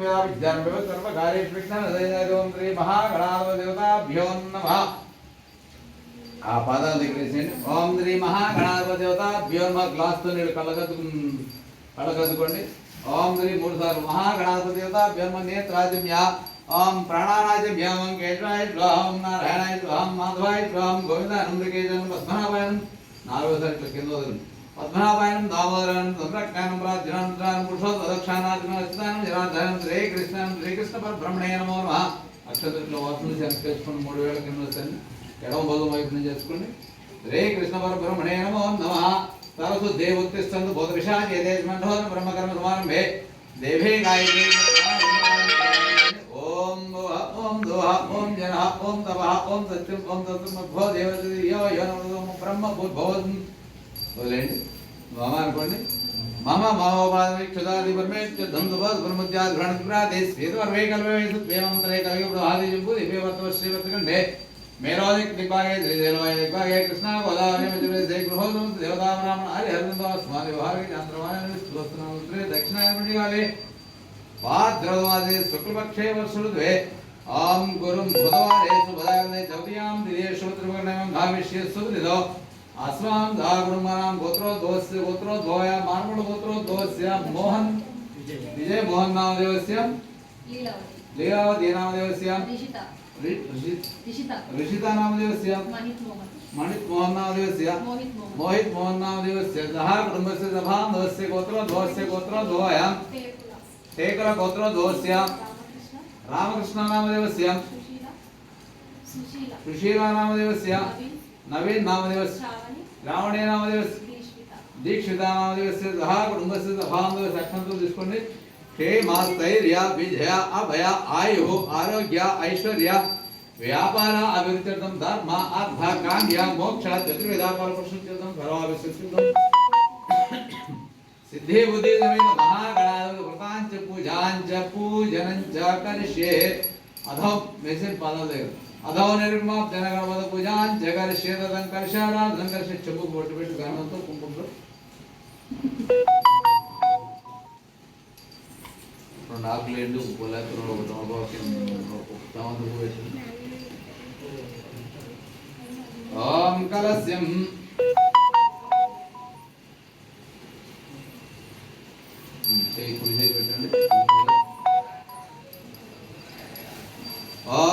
విద్యారంభ సర్వకార్యేషు విఘ్ననదయ ఓం శ్రీ ఆ పాదాల దగ్గర వేసేయండి. ఓం శ్రీ మహాగణాధిపదేవతాభ్యో నమః. గ్లాస్తో నీళ్ళు కళ్ళగద్దు కళ్ళగద్దుకోండి. ఓం శ్రీ మూడు సార్లు మహాగణాధిపదేవతాభ్యో నేత్రాజమ్య ఓం ప్రాణారాజమ్య ఓం కేశవాయ స్వాహం నారాయణాయ స్వాహం మాధవాయ స్వాహం గోవిందానందకేజన్ పద్మనాభాయనం నాలుగోసారి ఇట్లా కింద వదలండి. పద్మనాభాయనం దామోదరానం చంద్రకానం ప్రాజ్ఞానం పురుషోత్తదక్షానాథనం జనార్దనం శ్రీకృష్ణం శ్రీకృష్ణ పరబ్రహ్మణే నమో నమ. అక్షతట్లో వాసన చేసుకుని మూడు వేల కింద వస్తాను ఎడమ బోధం వైపు చేసుకోండి. శ్రీ కృష్ణ పరబ్రహ్మణే నమో. నమ తరసు దేవోత్తిష్టందు బోధ విషాచే దేశమండోన బ్రహ్మకర్మ సమారంభే. దేవే గాయత్రీ ఓం ఓం దోహ ఓం జన ఓం తవ ఓం సత్యం ఓం తత్వం భో దేవత యో యో నమో బ్రహ్మ భూద్భవన్ వదిలేండి మామ అనుకోండి. మామ మావోపాధి క్షుదాది పరమేశ్వర ధమ్దుబాద్ బ్రహ్మద్యాద్ గ్రహణ విభ్రాతి స్వేదవర్వే కల్పే వేమంతరే కవి ఇప్పుడు ఆది చెప్పు దివ్య వర్త శ్రీవర్తకండే మేరోదిక్ దిగ్భాగే శ్రీదేవాయ దిగ్భాగే కృష్ణ గోదావరి మిత్రుడే జయ గృహోదం దేవతామరామ హరి హరిదంతో స్వామి విహారీ యాంత్రమాయ స్తోత్రే దక్షిణాయనటి కాలే. భాద్రవాది శుక్లపక్షే వర్షులు ద్వే ఆం గురుం బుధవారే సుభదాగనే చౌర్యాం దిదేశ్వత్రివర్ణయం భావిష్యస్సు దిదో. आश्रम दागुणमानां गोत्रो दोस्य गोत्रो द्वया मानगुण गोत्रो दोस्य मोहन विजय मोहन नाम देवस्य लीला लीलावती नाम देवस्य ऋषिता ऋषिता ऋषिता नाम देवस्य मणित मोहन नाम देवस्य मोहित मोहन नाम देवस्य जहार कुटुंबस्य सभा दोस्य गोत्रो द्वस्य गोत्रो द्वया टेकर गोत्रो द्वस्य रामकृष्ण नाम देवस्य सुशीला सुशीला नाम देवस्य नवीन नामदेवस् రావణే నామదేవస్ దీక్షిత నామదేవస్ సహా కుటుంబస్ సభాంగ సక్షంతో చూసుకోండి హే మాస్థైర్య విజయ అభయ ఆయు ఆరోగ్య ఐశ్వర్య వ్యాపార అభివృద్ధ్యర్థం ధర్మ అర్థ కాండ్య మోక్ష చతుర్విధ పరపురుషం ఫలవాభిసిద్ధం సిద్ధి బుద్ధి మహాగణాధి వ్రతాంచ పూజాంచ పూజనంచ కరిష్యే అధో మెసేజ్ పాదాలు దగ్గర అదో నిర్మాప్ జనగణపద పూజాన్ జగర శేదం కర్షారాధం కర్ష చెప్పు బొట్టు పెట్టి గణంతో కుంకుమలో రెండు ఆకులు ఎండు ఉప్పులేక ఒక తమబాకి తమదు ఓం కలస్యం. చేయి కుడి చేయి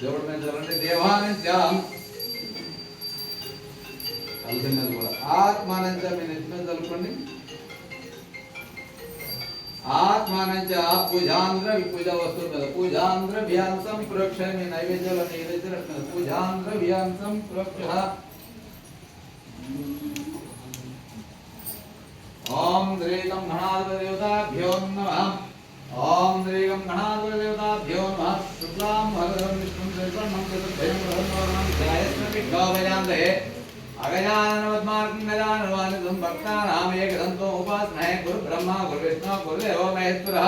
దేవుడు మీద చూడండి దేవానిత్యం కలిసి మీద కూడా ఆత్మానంచ మీ నెత్తి మీద చదువుకోండి ఆత్మానంచ పూజాంధ్ర పూజ వస్తువుల మీద పూజాంధ్ర వ్యాంసం ప్రోక్ష మీ నైవేద్యాలు నైవేద్యాలు పూజాంధ్ర వ్యాంసం ప్రోక్ష ఓం ద్రేతం വിഘ്നോ വരാന്തേ അഗജാനോദ്മാർഗദാനവാനിതും ഭക്താനാമേകദന്തോ ഉപാസനേ ഗുരു ബ്രഹ്മ ഗുരു വിഷ്ണു ഗുരുദേവോ മഹേശ്വര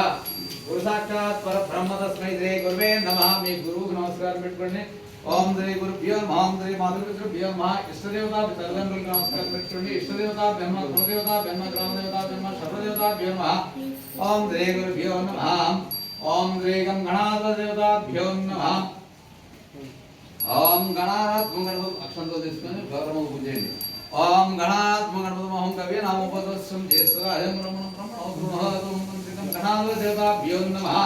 ഗുരു സാക്ഷാത് പരബ്രഹ്മ തസ്മൈ ശ്രീ ഗുരുവേ നമഃ മീ ഗുരു നമസ്കാരം పెట్టుకోండి ఓం శ్రీ గురుభ్యో నమః ఓం శ్రీ మాతృపితృభ్యో నమః ఇష్టదేవతా సర్వంగులు నమస్కారం పెట్టుకోండి ఇష్టదేవతా బ్రహ్మ గురుదేవతా బ్రహ్మ గ్రామదేవతా బ్రహ్మ సర్వదేవతాభ్యో నమః ఓం శ్రీ గురుభ్యో నమః ఓం శ్రీ గంగణాథ దేవతాభ్యో నమః ఓం గణాత్మ గణపతి అక్షంతో తీసుకొని గౌరవం పూజేయండి. ఓం గణాత్మ గణపతి మహం కవి నామోపదస్యం చేస్తాం గణాధిపతి దేవతాభ్యో నమః.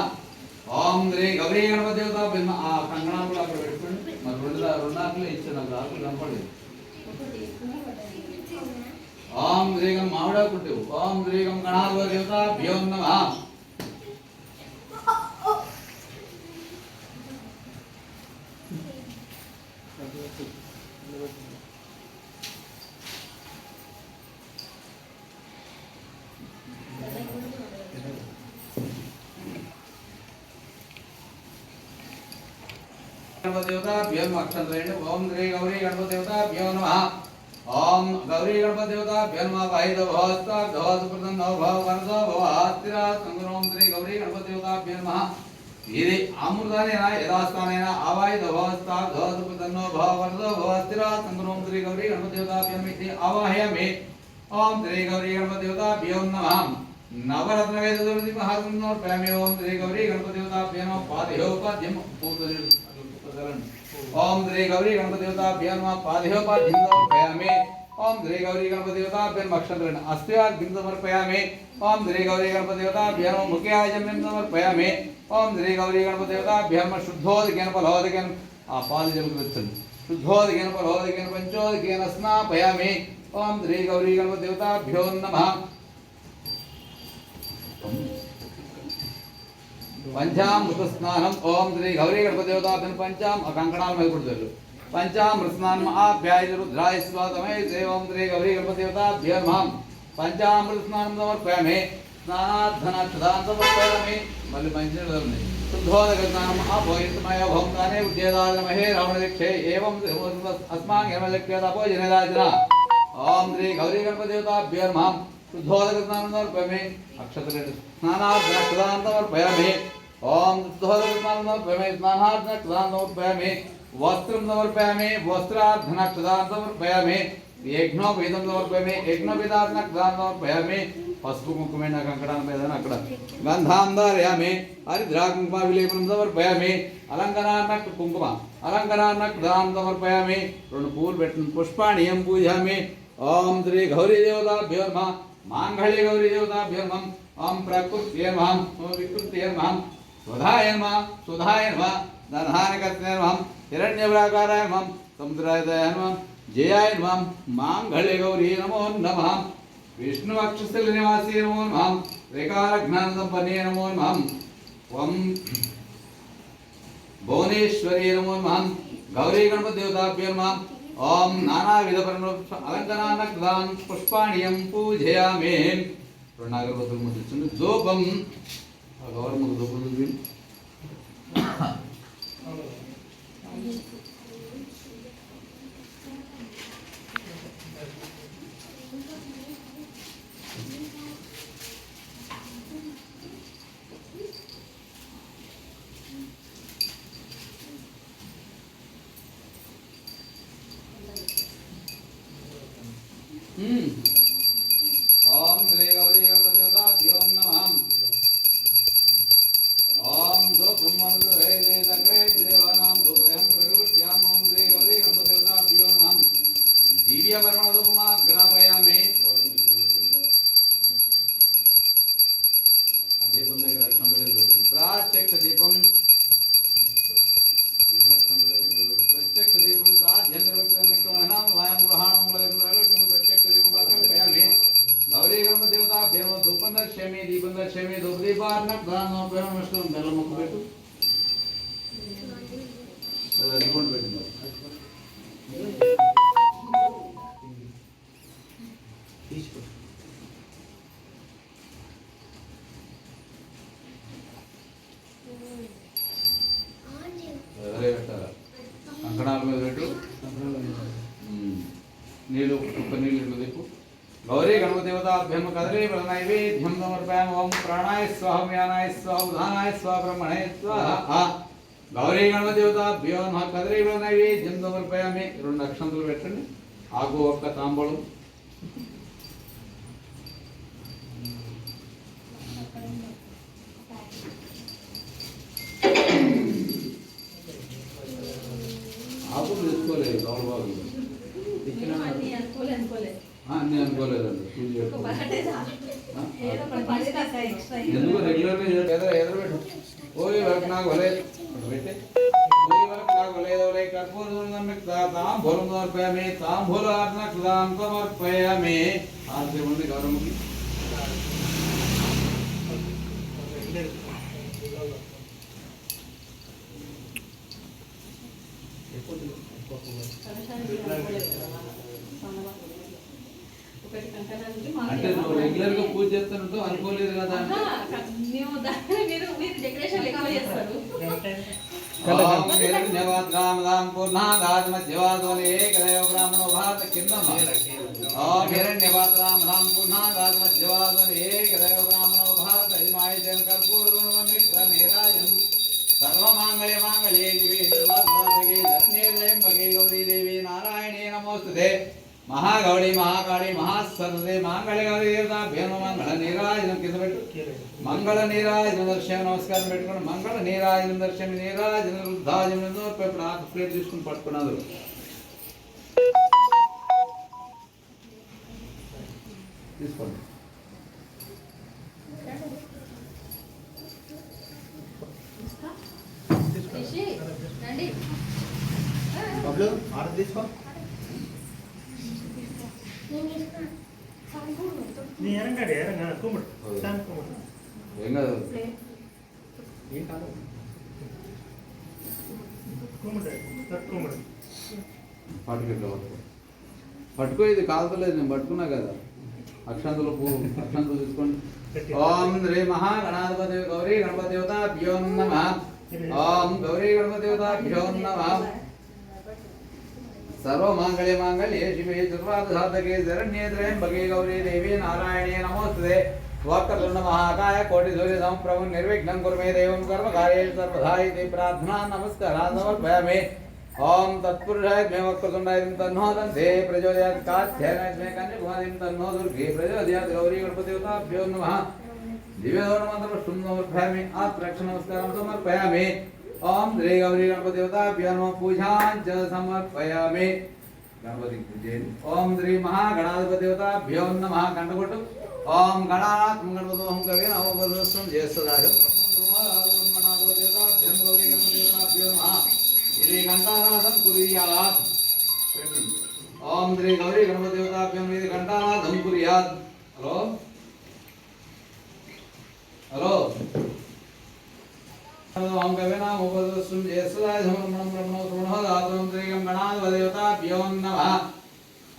ఓం శ్రీ గౌరీ గణపతి దేవతాభ్యో ఆ కంగణాలు అక్కడ పెట్టుకోండి. మరి రెండు రెండు ఆకులు ఇచ్చాను నాకు ఆకులు కనపడలేదు. ఓం శ్రీగం మామిడాకుంటే ఓం శ్రీగం గణాధిపతి దేవతాభ్యో నమః. గణపతిదేవతాభ్యం అక్షంతరేణి ఓం శ్రీ గౌరీ గణపతిదేవతాభ్యో నమః ఓం గౌరీ గణపతిదేవతాభ్యో నమః వాహిద భవస్త గవాసు ప్రదం నవ భవ వరదో భవ ఆస్తిరా సంగ్రహం శ్రీ గౌరీ గణపతిదేవతాభ్యో నమః ఇది అమృతానేన యథాస్థానేన ఆవాహిత భవస్త గవాసు ప్రదం నవ భవ వరదో భవ ఆస్తిరా సంగ్రహం శ్రీ గౌరీ గణపతిదేవతాభ్యో ఇది ఆవాహయామి ఓం శ్రీ గౌరీ గణపతిదేవతాభ్యో నమః ನವರತ್ನ ವೇದದಲ್ಲಿ ಮಹಾಗುಣ ओम ध्रे गौरी गणपति देवताभ्यम अक्षंतरण अस्त्याग्निं समर्पयामि ओम ध्रे गौरी गणपति देवताभ्यम मुख्यायजमिं समर्पयामि ओम ध्रे गौरी गणपति शुद्धोदेन शुद्धोदकेन फलोदकेन आपादजं कृतं शुद्धोदकेन फलोदकेन स्नापयामि ओम ध्रे गौरी गणपति नमः। పంచామృత స్నానం ఓం శ్రీ గౌరీ గణపతి పంచాం ఆ కంకణాల మీద కొడుతారు పంచామృత స్నానం ఆభ్యాయ రుద్రాయ స్వాతమై శ్రీ ఓం శ్రీ గౌరీ గణపతి దేవతాభ్యం పంచామృత స్నానం సమర్పయామి. స్నానార్థన క్షదాం సమర్పయామి మళ్ళీ మంచి శుద్ధోదక స్నానం ఆపోయితమయ భౌంతానే ఉద్యోగాలమహే రావణ దీక్షే ఏవం అస్మాన్ హిమలక్ష్యతపో జనరాజన ఓం శ్రీ గౌరీ గణపతి దేవతాభ్యం మహం శుద్ధోదక స్నానం సమర్పయామి అక్షతలేదు స్నానార్థన క్షదాం సమర్పయామి ఓం శుద్ధోదక స్నానం సమర్పయామి స్నానార్థన క్షదాం సమర్పయామి వస్త్రం సమర్పయామి వస్త్రార్థన క్షదాం సమర్పయామి యజ్ఞోపేదం సమర్పయామి యజ్ఞోపేదార్థన క్షదాం సమర్పయామి పసుపు కుంకుమైన కంకణాల మీద అక్కడ గంధాం ధారయామి హరిద్రా కుంకుమ విలేపనం సమర్పయామి అలంకరాన్న కుంకుమ అలంకరాన్న క్షదాం సమర్పయామి రెండు పూలు పెట్టిన పుష్పాణియం పూజామి ఓం శ్రీ గౌరీ దేవతాభ్యో मांगल्य गौरी देवताभ्यो मम ओम प्रकृत्ये महम ओम विकृत्ये महम सुधाय मम सुधाय मम धनहानिकत्ये महम हिरण्यव्राकाराय मम समुद्राय मम जयाय मम मांगल्य गौरी नमो नमः। विष्णु अक्षस्थल निवासी नमो नमः। रेकार ज्ञान संपन्ने नमो नमः। ओम भुवनेश्वरी नमो नमः। गौरी गणपति देवताभ्यो नमः ఓం నానావిధ అలంకరాన కృతాన్ పుష్పాణియం పూజయామి. రెండు అగరబత్తులు ముట్టించండి ధూపం గౌరమ్మ ధూపం ಪದಾಭ್ಯಮ ದುಪಂದರ್ಶಮಿ ದಿಬಂದರ್ಶಮಿ ದುಬ್ಲಿ ಬಾರ್ನ ಪ್ರಾಣೋಪಯಮ ಅಷ್ಟು ಬೆಲ್ಲ ಮುಖಬೇಕು బల నైవేద్యం సమర్పయామ ఓం ప్రాణాయ స్వాహ వ్యానాయ స్వాహ ఉదానాయ స్వాహ బ్రహ్మణే స్వాహ గౌరీ గణపతి దేవతాభ్యో నమః కదలే బల నైవేద్యం సమర్పయామి రెండు అక్షంతలు పెట్టండి. ఆకు ఒక్క తాంబూలం. ఆకులు తెచ్చుకోలేదు లోపల భాగంలో అన్నీ ఎందుకు రెగ్యులర్గా ఎదురు ఎదురు పెట్టు నాకు నాకు వలేదు వలే కర్పూరం తాంబూలం సమర్పయామి తాంబూలార్న కృతాం సమర్పయామి ఉంది ఓం హిరణ్యవాద్రామదాం పూర్ణాగాత్మజ్యవాదోని ఏకదేవ బ్రాహ్మణో భారత కిందమ ఓం హిరణ్యవాద్రామదాం పూర్ణాగాత్మజ్యవాదోని ఏకదేవ బ్రాహ్మణో భారత ఇమాయ జన కర్పూర గుణవన్మిత్ర నీరాజం సర్వమాంగళ్య మాంగళ్యే దివే సర్వసాధకే ధన్యే జయంబకే గౌరీ దేవి నారాయణే నమోస్తుతే. మహాగౌడి మహాకాళి మహాసరదే మాంగళ్య గౌరీ దేవతాభ్యో నమః మంగళ నీరాజనం కింద పెట్టు. మంగళ నీరాజన దర్శన నమస్కారం పెట్టుకోండి. మంగళ నీరాజన దర్శన నీరాజన వృద్ధాజన ఇప్పుడు ఆ ప్లేట్ తీసుకుని పట్టుకున్నారు. తీసుకోండి. ఆర్డర్ తీసుకో. நீ இறங்காடி இறங்க கும்பிடு சாமி கும்பிடு ఏం కాదు ఏం కాదు கும்பிடு தட் கும்பிடு పట్టుకు ఇట్లా పట్టుకో పట్టుకో ఇది కాలుతలేదు నేను పట్టుకున్నా కదా అక్షంతులు పువ్వు అక్షంతులు తీసుకోండి ఓం శ్రీ మహాగణాధిపతి గౌరీ గణపతి దేవతాభ్యో నమ ఓం గౌరీ గణపతి దేవతాభ్యో నమ सर्व सर्वमाङ्गल्ये माङ्गल्ये शिवे दुर्वादसाधके शरण्येत्रयं भगे गौरी देवी, नारायणे सूर्य सम प्रभु निर्विघ्न कुरु मे देवं कर्मकार्ये सर्वधा इति प्रार्थना नमस्कारान् समर्पयामि। ओम तत्पुरुषाय मे वक्रतुण्डाय तन्नोदन दे प्रचोदयात् काध्यन मे कन्यकुमारीं तन्नो दुर्गे प्रचोदयात् गौरी गणपति उता भ्यो नमः। दिव्य दोन मंत्र दिव्यदौर्मन्त्रं समर्पयामि आत्रक्ष नमस्कार समर्पयामि। ఓం శ్రీ గౌరీ గణపతి దేవతాభ్యో నమ పూజాంచ సమర్పయామి గణపతి పూజేని ఓం శ్రీ మహాగణాధిపతి దేవతాభ్యో నమ కంటకొట్టు ఓం గణాత్మ గణపతి కవి నవపదస్వం చేస్తున్నాడు హలో? హలో?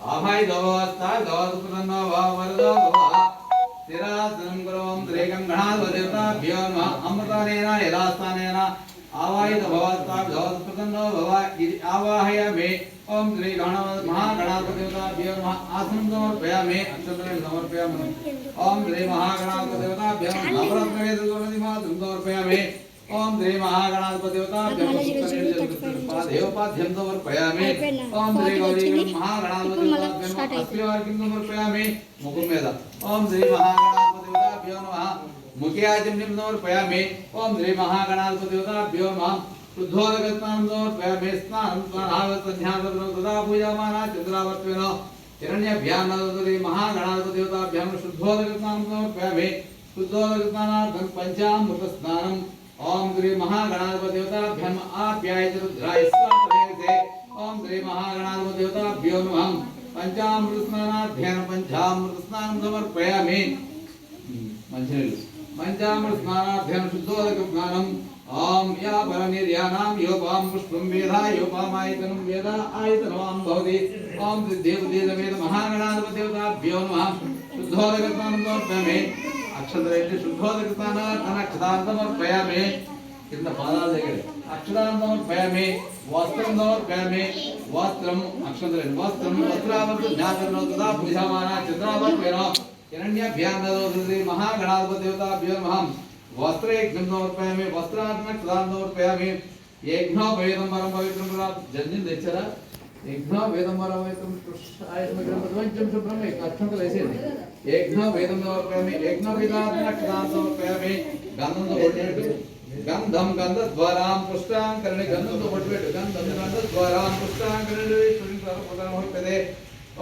ఆభాయ్ గవస్తాయ్ గవసుప్రసన్నో వరదో భవ గురవం త్రిగం గణాధిపదేవతాభ్యో నమః అమృతానేన యథాస్థానేన ఆవాహిత భవస్తాయ్ గవసుప్రసన్నో భవ ఇది ఆవాహయామి ఓం శ్రీ గణ మహాగణాధిపదేవతాభ్యో నమః ఆసనం సమర్పయామి సమర్పయామి ఓం శ్రీ మహాగణాధిపదేవతాభ్యో నమః నవరత్నవేదగోమతి సమర్పయామి ओम ध्री महागणाधिपतिवताभ्यं तो तो समर्पयामि। ओम ध्री गौरी महागणाधिपतिवताभ्यं समर्पयामि। मुकुं वेद ओम ध्री महागणाधिपतिवताभ्यो नमः मुखियाजिं समर्पयामि। ओम ध्री महागणाधिपतिवताभ्यो नमः शुद्धोदकस्नानं तो समर्पयामि। स्नानं स्नानावसन्ध्यासनं तदा पूजामाना चन्द्रावर्त्वेन हिरण्यभ्यां नदति महागणाधिपतिवताभ्यां शुद्धोदकस्नानं समर्पयामि। शुद्धोदकस्नानार्थं पञ्चामृतस्नानम् ओम श्री महागणाधिपति महागणाधिपतिदेवताभ्यम आप्याय रुद्राय स्वाहा ओम श्री महागणाधिपति महागणाधिपतिदेवताभ्यो नमः। पंचामृत स्नानाध्ययन पंचामृत स्नानं समर्पयामि मंचनेलु पंचामृत स्नानाध्ययन शुद्धोदक स्नानं ओम या परनिर्यानाम योपाम पुष्पं वेदा योपाम योपामायतनं वेदा आयतनवां भवति। ओम सिद्धेवदेवमेत महागणाधिपतिदेवताभ्यो नमः। शुद्धोदक स्नानं समर्पयामि। నమః శుద్ధోదక స్నానం సమర్పయామి అక్షతరైతే శుద్ధోదక స్నానార్థన అక్షతార్థం సమర్పయామి కింద పాదాల దగ్గర అక్షరాన్ని సమర్పయామి వస్త్రం సమర్పయామి వస్త్రం అక్షతరైన వస్త్రం వస్త్రావతు జ్ఞాతనో తదా పూజామాన చంద్రావర్పేణ హిరణ్యభ్యాన్నదోదరి మహాగణాధిపతి దేవతాభ్యో నమః వస్త్రయజ్ఞం సమర్పయామి వస్త్రాత్మ ప్రదానం సమర్పయామి యజ్ఞో వేదం వరం పవిత్రం కూడా జన్యం తెచ్చారా యజ్ఞో వేదం వరం పవిత్రం పంచం శుభ్రం అక్షంతలు వేసేది యజ్ఞో వేదం సమర్పయామి యజ్ఞ వేదాత్మ ప్రదానం సమర్పయామి గంధంతో కొట్టేట్టు గంధం గంధద్వారాం పుష్టాంకరణి గంధంతో కొట్టుబెట్టు గంధం గంధద్వారాం పుష్టాంకరణి ప్రధానమవుతుంది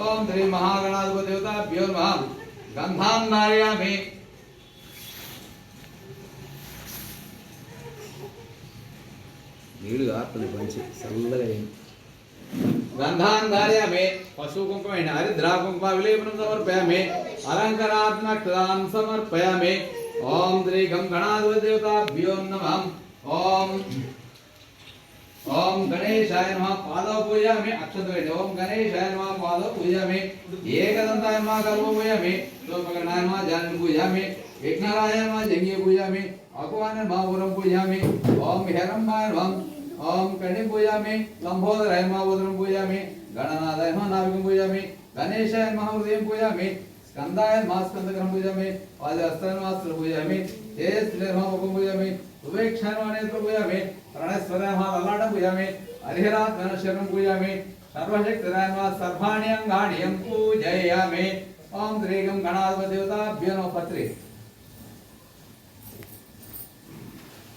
ఓం శ్రీ మహాగణాధిపతి దేవతాభ్యో నమః. గంధాం నారయామి. నీళ్ళు కాస్తుంది మంచి చల్లగా गंधांगार्यामे पशु कुंकुमेण हरिद्रा कुंकुम विलेपनं समर्पयामे अलंकारात्मक क्लां समर्पयामे ओम श्री गम गणाधिपति देवताभ्यो नमः ओम ओम गणेशाय नमः पादव पूजयामे अक्षत ओम गणेशाय नमः पादव पूजयामे एकदंताय नमः गर्भ पूजयामे लोकगणाय नमः जान पूजयामे विघ्नराय नमः जंगी पूजयामे अकुवान ఓం కణిం పూజామి లంబోదరాయ నమః ఉదరం పూజామి గణనాథాయ నమః నాభికం పూజామి గణేశాయ నమః హృదయం పూజామి స్కందాయ నమః స్కందగ్రహం పూజామి పాదహస్తాయ నమః హస్తం పూజామి తేజస్త్రీ నమః ముఖం పూజామి ఉపేక్షాయ నమః నేత్రం పూజామి ప్రణస్వరాయ నమః లలాటం పూజామి హరిహరాత్మన శరణం పూజామి సర్వశక్తిరాయ నమః సర్వాణి అంగాణి యం పూజయామి. ఓం శ్రీగం గణాధిపదేవతాభ్యో నమః. పత్రి.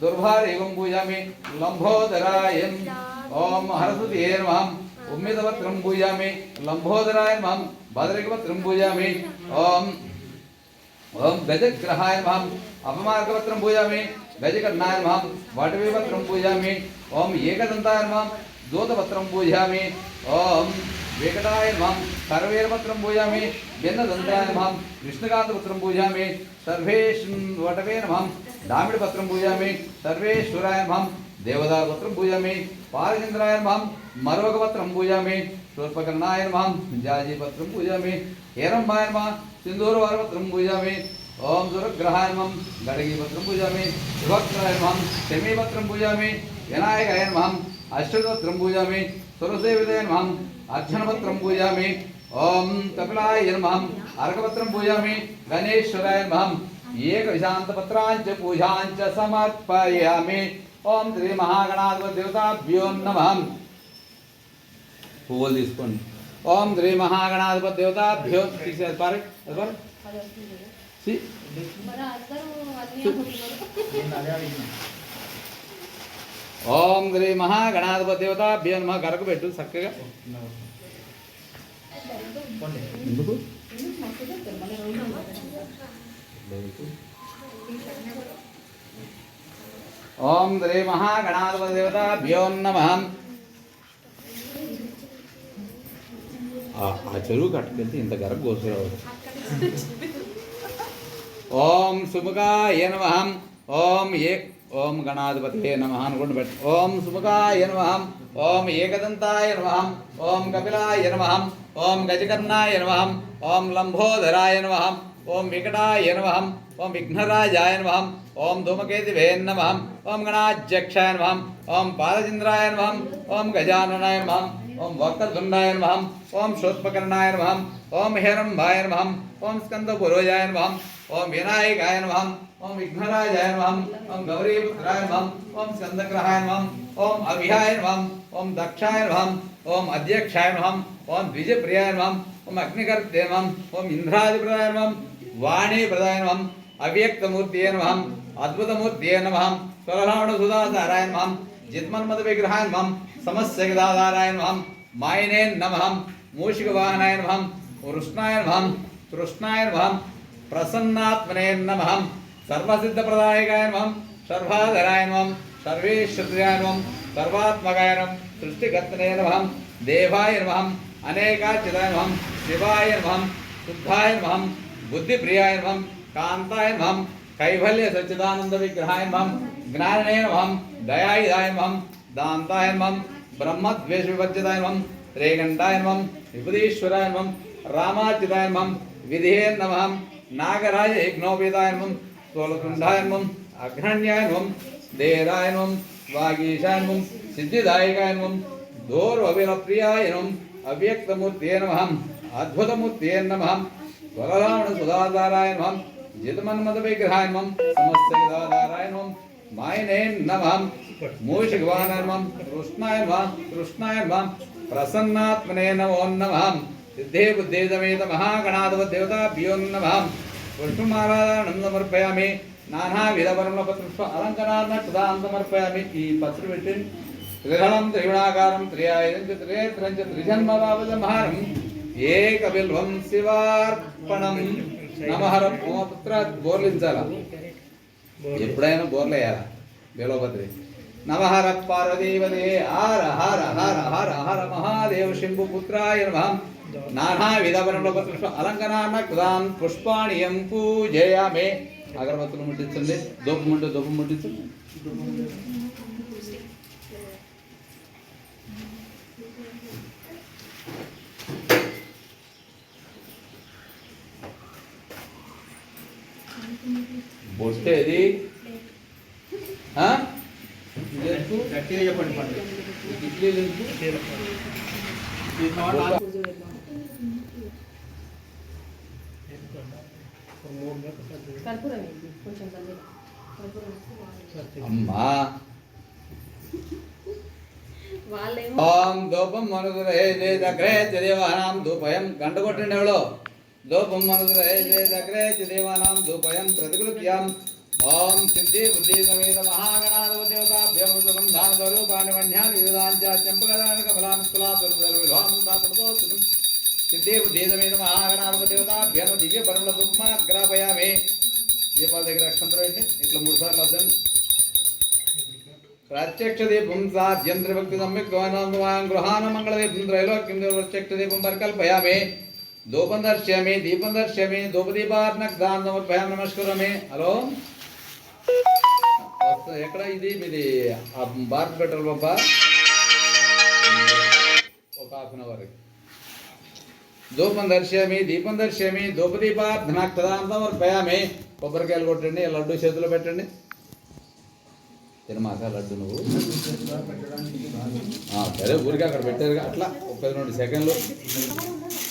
दुर्भार एवं पूजामि। लंबोदराय ओम हरसुदेवम नमः उम्मिदपत्रं पूजामि। लंबोदराय नमः भद्रिकपत्रं पूजामि। ओम ओम गजग्रहाय नमः अपमार्गपत्रं पूजामि। गजकर्णाय नमः वटवीपत्रं पूजामि। ओम एकदंताय नमः दूतपत्रं पूजामि। ओम वेकटाय सर्वेवत्रम सर्वेरपत्रं पूजामि। भिन्नदन्तायमहं कृष्णकान्तपत्रं पूजामि सर्वेष्वटवे नमः। दामिडपत्रं पूजामि, सर्वेश्वराय नमः। देवदारपत्रं पूजामि पारचन्द्राय नमः। मरोगपत्रं पूजामि स्वल्पकर्णाय नमः। जाजीपत्रं पूजामि, हेरम्बाय नमः। सिन्दूरवारपत्रं पूजामि, ओम दुर्ग्रहाय नमः। गडगीपत्रं पूजामि सुभक्राय नमः। शमीपत्रं पूजामि, विनायकाय नमः। अश्वपत्रं पूजामि, सुरसेविताय नमः। अर्चनपत्रं पूजामि పూజామి ఓం కపిలాయ నమః అర్కపత్రం పూజామి గణేశ్వరాయ నమః ఏకవిశాంతపత్రాంచ పూజాంచ సమర్పయామి ఓం శ్రీ మహాగణాధిపతి దేవతాభ్యో నమః పువ్వులు తీసుకోండి ఓం శ్రీ మహాగణాధిపతి దేవతాభ్యో తీసేది పారు అది పారు. సి. మరి అందరూ అన్నీ అమ్ముతున్నారు. ఓం శ్రీ మహాగణాధిపతి దేవతాభ్యో నమ గరకు పెట్టు చక్కగా ఎందుకు? ఓం శ్రీ మహాగణాధిపతి దేవతాభ్యో నమ. ఆ చెరువు కట్టుకెళ్తే ఇంత గరకు కోసుకురావు ఓం సుముఖాయ నమ. ఓం ఏ ఓం గణాధిపతి నమ అనుకోండి పెట్టి ఓం సుముఖాయ నమ. ఓం ఏకదంతాయ నమ. ఓం కపిలాయ నమ. ओम गजकर्णाय नमः ओम लंबोधराय नमः ओम विकटाय नमः ओम विघ्नराजाय नमः ओम धूमकेतवे नमः ओम गणाध्यक्षाय नमः ओम पादचंद्राय नमः ओम गजाननाय नमः ओम वक्रतुंडाय नमः ओम श्रोत्पकर्णाय नमः ओम हेरम्भाय नमः ओम स्कंदपुरोजाय नमः ओम विनायकाय नमः ओम विघ्नराजाय नमः ओम गौरीपुत्राय नमः ओम स्कंदग्रहाय नमः ओम अभिहाय नमः ओम दक्षाय नमः ओम अध्यक्षाय नमः ओम द्विजप्रियाय नमः ओम अग्निकर्त्ये नमः ओम इन्द्रादिप्रदाय नमः वाणीप्रदाय नमः अव्यक्तमूर्तये नमः अद्भुतमूर्तये नमः स्वरलावणसुधाधाराय नमः जित्मन्मदविग्रहाय नमः समस्यगदाधाराय नमः मायने नमः मूषिकवाहनाय नमः वृष्णाय नमः तृष्णाय नमः प्रसन्नात्मने नमः सर्वसिद्धप्रदायकाय नमः सर्वाधराय नमः सर्वेश्वराय नमः सर्वात्मकाय नमः सृष्टिकर्तने नमः देवाय नमः अनेकाचिताय नमः शिवाय नमः शुद्धाय नमः बुद्धिप्रियाय नमः कान्ताय नमः कैवल्य सच्चिदानंद विग्रहाय नमः ज्ञानने नमः दयायिदाय नमः दान्ताय नमः ब्रह्मद्वेष विवर्जिताय नमः रेगण्डाय नमः विपदीश्वराय नमः रामाचिताय नमः विधेय नमः नागराज यज्ञोपेदाय नमः सोलकुंडाय नमः अघ्रण्याय नमः देराय नमः वागीशाय नमः సిద్ధిదాయకాయ నమ దూర్వవిరప్రియాయ నమ అవ్యక్తమూర్తియే నమ. అద్భుతమూర్తియే నమ. స్వరరావణ సుధాధారాయ నమ జితమన్మద విగ్రహాయ నమ సమస్త విధాధారాయ నమ మాయనే నమ. మూషికవానాయ నమ కృష్ణాయ నమ కృష్ణాయ నమ ప్రసన్నాత్మనే నమో నమ. సిద్ధే బుద్ధే సమేత మహాగణాధిప దేవతాభ్యో నమ. పుష్పమారాధనం సమర్పయామి. నానావిధ పరమపత్ర అలంకరాన్ని సమర్పయామి. ఈ పత్రం పెట్టి త్రిదళం త్రిగుణాకారం త్రియాయుధం చ త్రినేత్రం చ త్రిజన్మవాపజమహారం ఏకబిల్వం శివార్పణం. నమహర పుత్ర బోర్లించాల? ఎప్పుడైనా బోర్లు వేయాలా బేలోపత్రి నమహర పార్వతీవదే. హర హర హర హర హర మహా మహాదేవ శంభు పుత్రాయ నమః. నానావిధ పుష్ప అలంకరణ కృతాన్ పుష్పాణియం పూజయామే. అగరబత్తులు ముట్టించండి. దూపం ఉంటే దూపం ముట్టించండి బొట్టేది ఆ? ఇదెందుకు? గట్టిగా చెప్పండి పండు ఇడ్లీలు ఎందుకు? ఇది కావాలి నాకు. కర్పూరం వేయండి, కొంచెం కర్పూరం. కర్పూరం వేస్తే బాగుంటుంది. అమ్మా. వాళ్ళేమో ఓం ధూపం మనుదురే దగ్రే దేవానాం ధూపయం. గంట కొట్టండి ఎవడో లోపం మనుదురే దేవానాం ధూపయం ప్రతికృత్యాం. ఓం సిద్ధి బుద్ధి సమేత మహాగణాధిప దేవతాభ్యం సుగంధాన స్వరూపాణి వన్యాన్ని వివిధాంచ చెంపగదాన కమలాన్ స్థులాతులు సిద్ధి బుద్ధి సమేత మహాగణాధిప దేవతాభ్యం దివ్య పరముల ధూపమ గ్రాపయామి. దీపాల దగ్గర అక్షంతరం ఏంటి? ఇట్లా మూడు సార్లు వద్దండి ప్రత్యక్ష దీపం సాధ్యంత్ర భక్తి సమ్యక్ గృహాన మంగళ దీపం త్రైలోక్యం ప్రత్యక్ష దీపం పరికల్పయామే. ధూపం దర్శయామి దీపం దర్శయామి ధూపదీపార్నగ్దాన్ సమర్పయామి నమస్కారమే హలో ఎక్కడ ఇది? మీది భారత్ పెట్రోల్ పంప ఒక హాఫ్ అన్ అవర్. ధూపం దర్శయామి దీపం దర్శయామి ధూపదీపార్థనాక్షదాం సమర్పయామి కొబ్బరికాయలు కొట్టండి లడ్డు చేతిలో పెట్టండి. తినమాక లడ్డు నువ్వు. సరే ఊరికే అక్కడ పెట్టారు అట్లా. ఒక పది రెండు సెకండ్లు.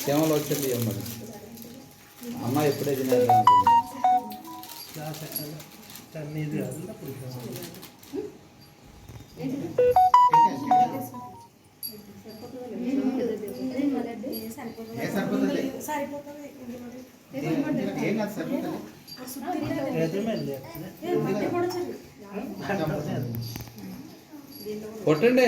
సేవలో వచ్చింది అమ్మది అమ్మ ఎప్పుడే తినాలి కొట్టండి.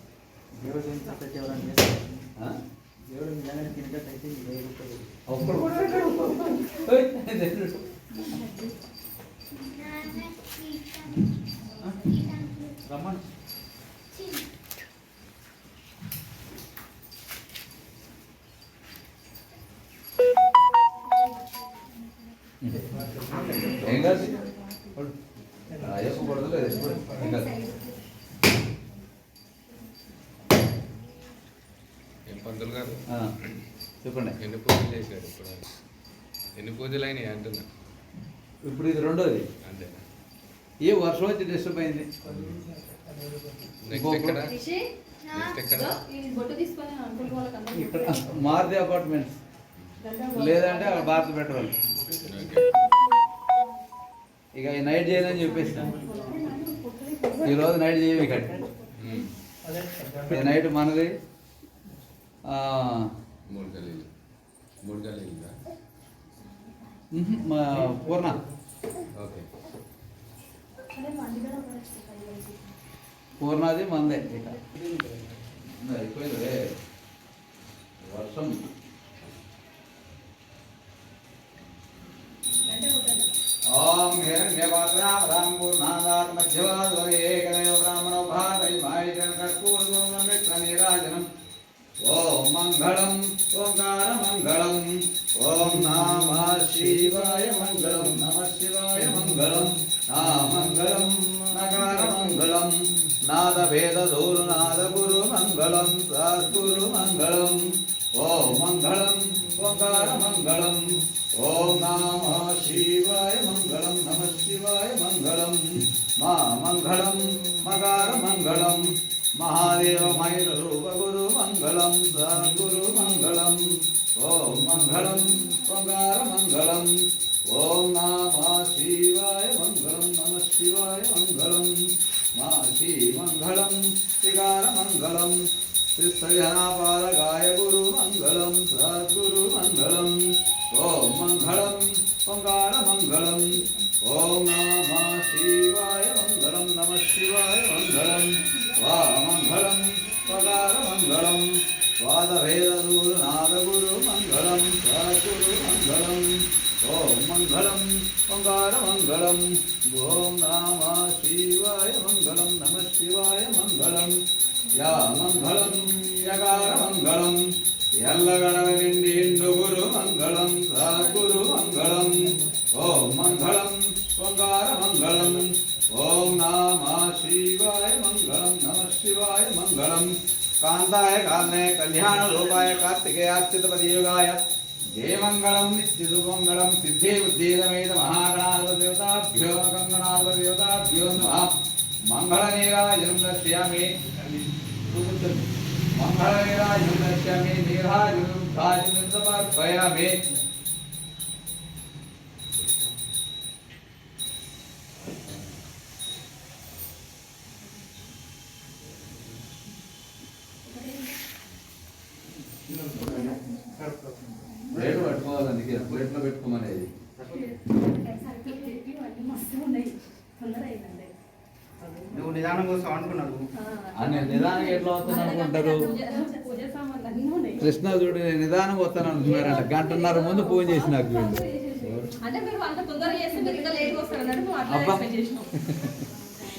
దేవుడు ప్రతి ఎవరైనా చేస్తారు. దేవుడు నిజంగా. ఒక్కడు కూడా. రమ్మను చెప్పండి. ఎన్ని పూజలు చేశాడు ఇప్పుడు? ఎన్ని పూజలు అయినాయి అంటున్నా. ఇప్పుడు ఇది రెండోది. అంతేనా ఏ వర్షం వచ్చి డిస్టర్బ్ అయింది? నెక్స్ట్ ఎక్కడ? నెక్స్ట్ ఎక్కడ? ఇక్కడ మారుతి అపార్ట్మెంట్స్. లేదంటే అక్కడ భారత పెట్రోల్ ఇక ఈ నైట్ చేయదని చెప్పేసాను. ఈ రోజు నైట్ చేయవి ఇక్కడ. నైట్ మనది ఆ, మూడు గలీలు మూడు గలీలు మ్హూ, మా పూర్ణ ఓకే పూర్ణది మందే ఇక అయిపోయింది వర్షం ఓం హిరణ్యపాత్రాం రాం పూర్ణాదాత్ మధ్యవాదో ఏకదేవ బ్రాహ్మణో భారై మాయిజన కర్పూర్వమిత్ర నీరాజనం ఓం మంగళం ఓంకార మంగళం ఓం నామ శివాయ మంగళం నమ శివాయ మంగళం నా మంగళం నకార మంగళం నాద భేద దూరు నాద గురు మంగళం సద్గురు మంగళం ఓం మంగళం ఓంకార మంగళం ఓం నామ శివాయ మంగళం నమ శివాయ మంగళం. మా మంగళం మకార మంగళం. మహాదేవ మైర రూప గురు మంగళం సద్గురు మంగళం. ఓం మంగళం ఓంకార మంగళం. ఓం నామా శివాయ మంగళం నమ శివాయ మంగళం. మా శ్రీ మంగళం శ్రీకార మంగళం. శ్రీ శ్రీశ్రజనాపాలగాయ గురు కాలనే కళ్యాణ రూపాయ కార్తికేయార్చితపదియుగాయ జయమంగళం నిత్యసుమంగళం సిద్ధి బుద్ధిదమేత మహాగణాధిపదేవతాభ్యో గంగణాధిపదేవతాభ్యో నమ. మంగళనీరాజనం దర్శయామి మంగళనీరాజనం దర్శయామి నీరాజనం రాజనం సమర్పయామి చూడు నేను నిదానంగా వస్తాను అనుకున్నారంట గంటన్నర ముందు ఫోన్ చేసి నాకు వీళ్ళు.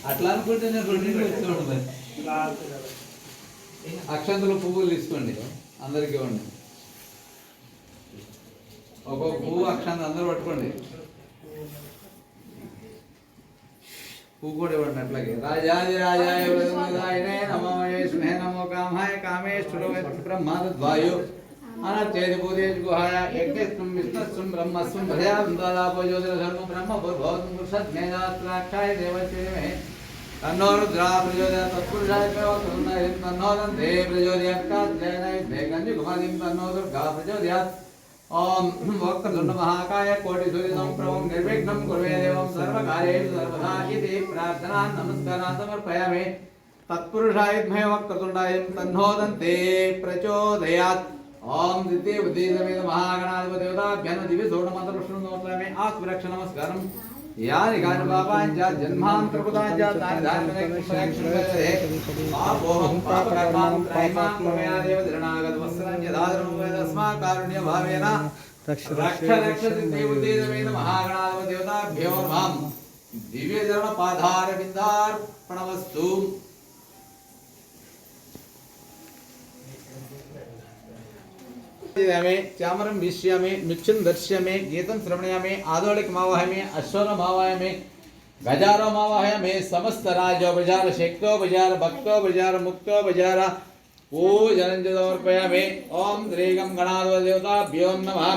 అట్లా అనుకుంటే నేను రెండింటికి మరి. అక్షంతలు పువ్వులు తీసుకోండి. అందరికి ఇవ్వండి. ఒక్కొక్క పువ్వు అక్షంత అందరూ పట్టుకోండి. కూడా ఇవ్వండి అట్లాగే రాజాది రాజాయ వృందాయనే నమో యేష్మే నమో కామాయ కామేశ్వర బ్రహ్మాద్వాయు అనచేది పూజేజ్ గుహాయ యజ్ఞస్వం విష్ణస్వం బ్రహ్మస్వం భయాం దాదాపయోజన ధర్మ బ్రహ్మ భూర్భవతం పురుషజ్ఞేయాత్రాక్షాయ దేవచేమే తన్నో రుద్రా ప్రచోదయ తత్పురుషాయ ప్రవక్తున్నయం తన్నో దంతే ప్రచోదయాత్ కాత్యాయనై మేఘంజి కుమారిం తన్నో దుర్గా ప్రచోదయాత్ ओम वक्तम दुन्न महाकाय कोटि कोटिसूर्यं प्रभुं निर्विघ्नं कुर्वे देवं सर्वकार्येषु सर्वदा इति प्रार्थना नमस्कारान् समर्पयामि तत्पुरुषाय महे वक्ततुण्डाय तन्नोदन्ते प्रचोदयात्। ओम द्वितीय बुद्धि समेत महागणाधिपति देवता ज्ञान दिव्य ॐ प्रश्न सोढमन्त्रपुष्णं नमस्कारामि आत्मरक्षनमस्कारम् మహాగణాధిపదేవతాభ్యన దివి సోడమంత్ర విష్ణునోత్రమే ఆత్మరక్ష నమస్కారం యాని కాని పాపాంచ జన్మాంతరకృతాంచ తాని ధార్మిక కృష్ణక్షణే పాపోహం పాపకర్మాం త్రైమాం ప్రమేయ मे चामरं विष्यामि मिक्षुं दर्श्यामि गीतं श्रवणयामि आदोलिकमावाहयामि अश्वनमावाहयामि गजारमावाहयामि समस्तराजोपचार शक्तोपचार भक्तोपचार मुक्तोपचार पूजनं च समर्पयामि ॐ श्रीगं गणाधिपदेवताभ्यो नमः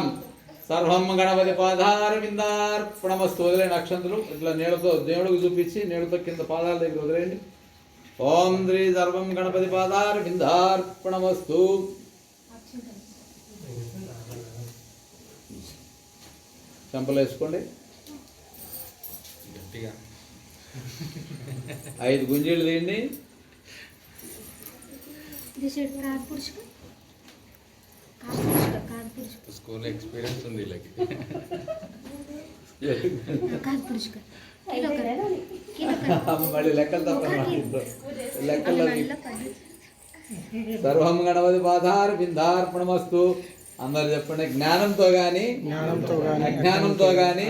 సర్వం గణపతి పాదారవిందార్పణమస్తు వదిలేండి అక్షంతులు ఇట్లా నీళ్ళతో దేవుడికి చూపించి నీళ్ళతో కింద పాదాల దగ్గర వదిలేండి ఓం శ్రీ సర్వం గణపతి పాదారవిందార్పణమస్తు చెంపలు వేసుకోండి గట్టిగా ఐదు గుంజీలు తీయండి కాన్పురుష కాన్పురుష కాన్పురుష స్కూల్ ఎక్స్పీరియన్స్ ఉంది వీళ్ళకి కాన్పురుష కిలో కిలో మళ్ళీ లెక్కలు తప్ప లెక్కల్లో మళ్ళీ పది సర్వం గణపతి పాదార్ బిందార్పణమస్తు అందరు చెప్పండి జ్ఞానంతో గాని జ్ఞానంతో గాని, అజ్ఞానంతో గాని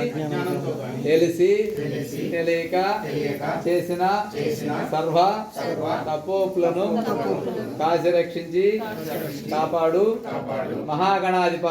తెలిసి తెలియక చేసిన సర్వ తపోపులను కాసి రక్షించి కాపాడు మహాగణాధిప.